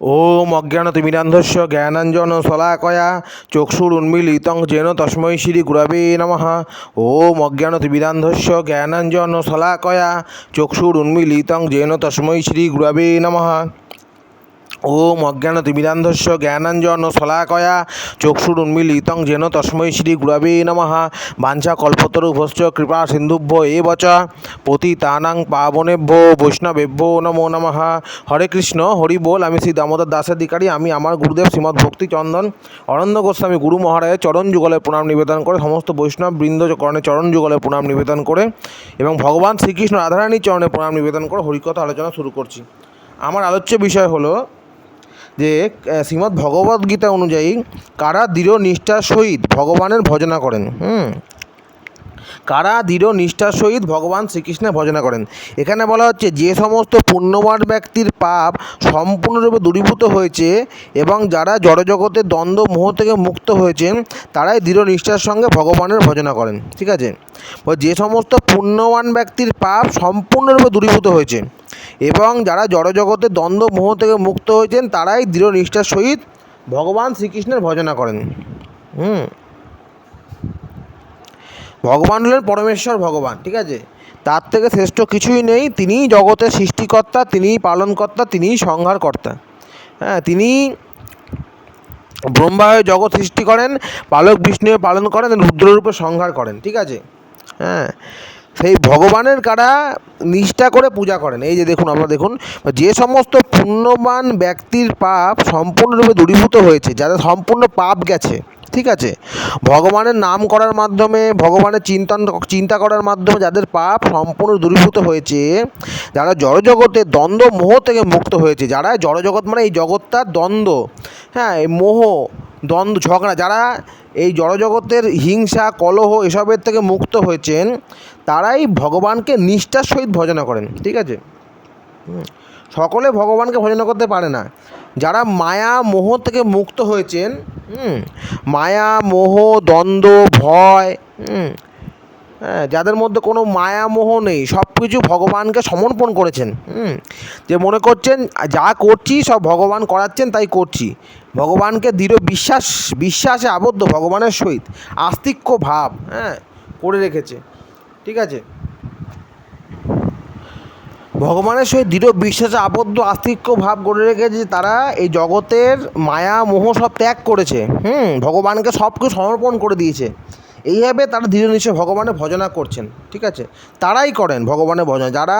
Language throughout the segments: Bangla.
ওম অজ্ঞানতিমিরান্ধস্য জ্ঞানাঞ্জন শলাকয়া চক্ষুরুন্মিলিতং যেন তস্মৈ শ্রী গুরবে নমঃ। ওম অজ্ঞানতিমিরান্ধস্য জ্ঞানাঞ্জন শলাকয়া চক্ষুরুন্মিলিতং যেন তস্মৈ শ্রী গুরবে নমঃ। ওম অজ্ঞানতিমিরান্ধস্য জ্ঞানাঞ্জন শলাকয়া চক্ষুরুন্মিলিতং যেন তস্मै শ্রী গুরবে নমঃ। বাঞ্ছা কল্পতরুভশ্চ কৃপা সিন্ধুভ্য এব চ। পতিতানাং পাবনেভ্যো বৈষ্ণবেভ্যো নমো নমঃ। হরে কৃষ্ণ, হরি বল, আমি শ্রী দামোদর দাসাধিকারী আমি আমার গুরুদেব শ্রীমৎ ভক্তিচন্দন অরণ্য গোস্বামী গুরু মহারাজের চরণ যুগলে প্রণাম নিবেদন করে সমস্ত বৈষ্ণব বৃন্দ করণে চরণ যুগলে প্রণাম নিবেদন করে এবং ভগবান শ্রীকৃষ্ণ রাধারানীর চরণে প্রণাম নিবেদন করে হরিকথা আলোচনা শুরু করছি। আমার আলোচ্য বিষয় হলো যে শ্রীমদ্ ভগবদ্ গীতা অনুযায়ী কারা দৃঢ় নিষ্ঠার সহিত ভগবানের ভজনা করেন? হুম। কারা দৃঢ় নিষ্ঠার সহিত ভগবান শ্রীকৃষ্ণের ভজনা করেন? এখানে বলা হচ্ছে, যে সমস্ত পুণ্যবান ব্যক্তির পাপ সম্পূর্ণরূপে দূরীভূত হয়েছে এবং যারা জড়জগতের দ্বন্দ্ব, মোহ থেকে মুক্ত হয়েছেন, তারাই দৃঢ় নিষ্ঠার সঙ্গে ভগবানের ভজনা করেন। ঠিক আছে? যে সমস্ত পুণ্যবান ব্যক্তির পাপ সম্পূর্ণরূপে দূরীভূত হয়েছে। এবং যারা জড়জগতের দ্বন্দ্ব, মোহ থেকে মুক্ত হয়েছেন, তারাই দৃঢ় নিষ্ঠার সহিত ভগবান শ্রীকৃষ্ণের ভজনা করেন। হুম। ভগবান হলেন পরমেশ্বর ভগবান, ঠিক আছে? তার থেকে শ্রেষ্ঠ কিছুই নেই। তিনিই জগতের সৃষ্টিকর্তা, তিনিই পালনকর্তা, তিনিই সংহারকর্তা। হ্যাঁ তিনি ব্রহ্মা হয়ে জগৎ সৃষ্টি করেন পালক বিষ্ণু পালন করেন, রুদ্ররূপে সংহার করেন, ঠিক আছে? হ্যাঁ। সেই ভগবানের কারা নিষ্ঠা করে পূজা করেন। এই যে দেখুন, আপনারা দেখুন, যে সমস্ত পুণ্যবান ব্যক্তির পাপ সম্পূর্ণরূপে দূরীভূত হয়েছে যাদের সম্পূর্ণ পাপ গেছে, ঠিক আছে? ভগবানের নাম করার মাধ্যমে, ভগবানের চিন্তন, চিন্তা করার মাধ্যমে যাদের পাপ সম্পূর্ণ দূরীভূত হয়েছে, যারা জড়জগতে দ্বন্দ্ব, মোহ থেকে মুক্ত হয়েছে, যারা জড়জগৎ মানে এই জগৎটার দ্বন্দ্ব হ্যাঁ এই মোহ, দ্বন্দ্ব, ঝগড়া, যারা এই জড়জগতের হিংসা, কলহ, এসবের থেকে মুক্ত হয়েছেন তারাই ভগবানকে নিষ্ঠার সহিত ভজনা করেন ঠিক আছে? সকলে ভগবানকে ভজনা করতে পারে না। যারা মায়া মোহ থেকে মুক্ত হয়েছেন মায়া মোহ দ্বন্দ্ব ভয় হ্যাঁ যাদের মধ্যে কোনো মায়া মোহ নেই সব কিছু ভগবানকে সমর্পণ করেছেন হুম, যে মনে করছেন যা করছি সব ভগবান করাচ্ছেন তাই করছি। ভগবানকে দৃঢ় বিশ্বাস বিশ্বাসে আবদ্ধ ভগবানের সহিত আস্তিক্য ভাব হ্যাঁ করে রেখেছে। ঠিক আছে? ভগবানের সহিত দৃঢ় বিশ্বাসে আবদ্ধ, আস্তিক্য ভাব গড়ে রেখেছে তারা, এই জগতের মায়া, মোহ সব ত্যাগ করেছে। হুম, ভগবানকে সব কিছু সমর্পণ করে দিয়েছে। এইভাবে তারা দৃঢ় নিশ্চয় ভগবানের ভজনা করছেন, ঠিক আছে? তারাই করেন ভগবানের ভজনা। যারা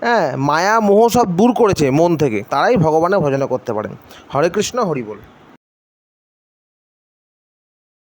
হ্যাঁ মায়া, মোহ সব দূর করেছে মন থেকে, তারাই ভগবানের ভজনা করতে পারেন। হরে কৃষ্ণ, হরি বল।